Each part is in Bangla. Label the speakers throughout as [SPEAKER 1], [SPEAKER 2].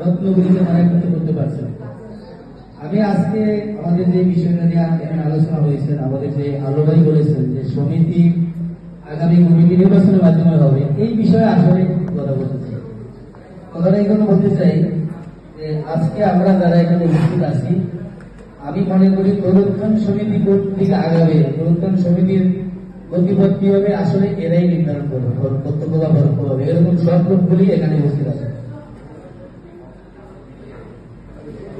[SPEAKER 1] রত্নগুলিকে তারা একত্র করতে পারছে। আমি আজকে আমাদের যে বিষয়টা নিয়ে এখানে আলোচনা হয়েছে, আমাদের যে আলোবাই বলেছেন যে সমিতি আগামী কমিটি নির্বাচনের মাধ্যমে হবে, এই বিষয়ে আসলে কথা বলতে চাই। কথাটা এখানে বলতে চাই যে আজকে আমরা যারা এখানে উপস্থিত আছি, আমি মনে করি প্রবর্তন সমিতি কর্তৃক আগাবে প্রবর্তন সমিতির গতিপথ কি হবে আসলে এরাই নির্ধারণ করবে প্রত্যক্ষ বা হবে, এরকম সব লোকগুলি এখানে উপস্থিত আছে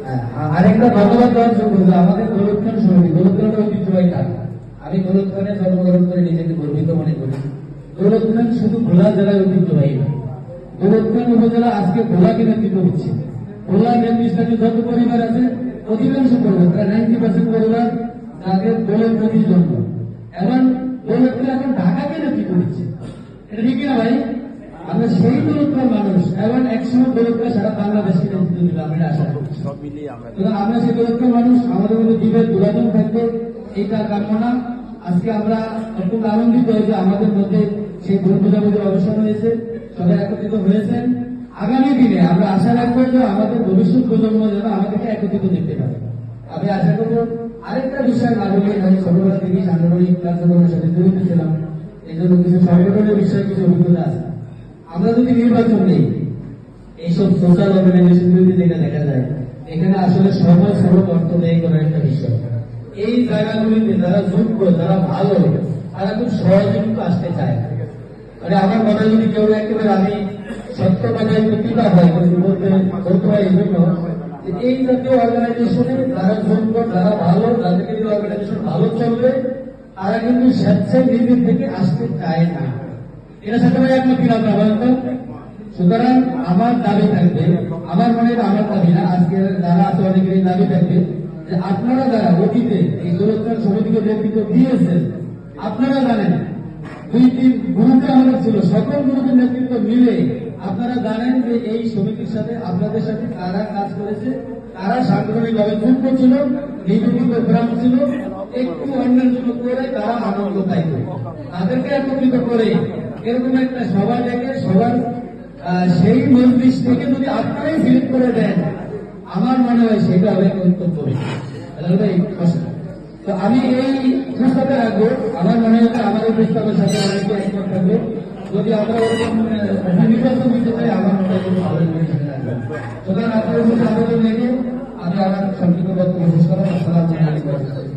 [SPEAKER 1] হ্যাঁ, আ- আরেকটা ধন্যবাদ দেওয়ার যোগ্য আমাদের গোলক্ষণ সমিতি গোলক্ষণটা ঐতিহ্যবাহী কাজ আমি গোলক্ষণে জন্মগ্রহণ করে নিজেকে গর্বিত মনে করি। গোলক্ষণ শুধু ভোলা জেলায় ঐতিহ্যবাহী নয় গোলক্ষণ উপজেলা আজকে ভোলাকে নেতৃত্ব দিচ্ছে ভোলা নেতৃত্বে যত পরিবার আছে, অধিকাংশ পরিবার, প্রায় নাইনটি পার্সেন্ট পরিবার গোলের প্রতি জন্ম এবং গোলক্ষণ এখন ঢাকাকে নেতৃত্ব দিচ্ছে এটা ঠিক না ভাই? আমরা সেই গোলক্ষণ মানুষ। এবং একসময় গোলক্ষণ সারা বাংলাদেশকে নেতৃত্ব দিবে আমি এটা আশা করছি।
[SPEAKER 2] আমরা
[SPEAKER 1] আমরা সেই দরিদ্র মানুষ আমাদের মধ্যে জীবের দুরাজন থাকবে এইটা কাম্য না। আজকে আমরা অত্যন্ত আনন্দিত হয়েছে আমাদের মধ্যে সেই ভুল বোঝাবুঝির অবসান হয়েছে সবাই একত্রিত হয়েছেন। আগামী দিনে আমরা আশা রাখব যে আমাদের ভবিষ্যৎ প্রজন্ম যেন আমাদেরকে একত্রিত দেখতে পাবে। আমি আশা করব আরেকটা বিষয় না বলে আমি ছোটবেলা থেকে সাংগঠনিক কার্যক্রমের সাথে জড়িত ছিলাম। এই জন্য কিছু সংগঠনের বিষয়ে কিছু অভিজ্ঞতা আছে। আমরা যদি নির্বাচন নেই, এইসব সোশ্যাল অর্গানাইজেশনগুলিতে যেটা দেখা যায়, এখানে আসলে সবাই সর্ব অর্থ ব্যয় করার একটা বিষয়। এই জায়গাগুলিতে যারা যোগ্য, যারা ভালো, তারা খুব সহজে কিন্তু আসতে চায়। মানে আমার কথা যদি কেউ একেবারে আমি সত্য কথায় প্রতিভা হয় কিন্তু বলতে বলতে হয় এই জন্য এই জাতীয় অর্গানাইজেশনে যারা যোগ্য, যারা ভালো, যাদেরকে অর্গানাইজেশন ভালো চলবে, তারা কিন্তু স্বেচ্ছায় নিজের থেকে আসতে চায় না। এটা একমত কিনা আপনারা বলেন তো? সুতরাং আমার দাবি থাকবে, আমার মনে হয় আমার দাবি না, আজকে যারা আছে অনেকের দাবি থাকবে, যে আপনারা যারা অতীতে এই গোরক্ষণ সমিতিকে নেতৃত্ব দিয়েছেন, আপনারা জানেন, দুই তিন গ্রুপে আমাদের ছিল, সকল গ্রুপের নেতৃত্ব মিলে আপনারা জানেন যে এই সমিতির সাথে আপনাদের সাথে কারা কাজ করেছে, কারা সাংগঠনিকভাবে যুক্ত ছিল নিবেদিত গ্রাম ছিল, একটু অন্যের জন্য করে তারা আনন্দ পাইত তাদেরকে একত্রিত করে এরকম একটা সভা ডেকে সবার সেই মজলিস থেকে যদি আপনারাই সিলেক্ট করে দেন, আমার মনে হয় সেটা হবে তাহলে তো আমি এই প্রস্তাবে রাখব। আমার মনে হয় যে আমাদের প্রস্তাবের সাথে অনেকে একমত থাকবে। যদি আমরা ওরকম নির্বাচন দিতে চাই আমার মনে হয় ভালো সুতরাং আপনাদের মধ্যে আবেদন রেখে আমি আমার সংক্ষিপ্ত বক্তব্য শেষ আলাইকুম।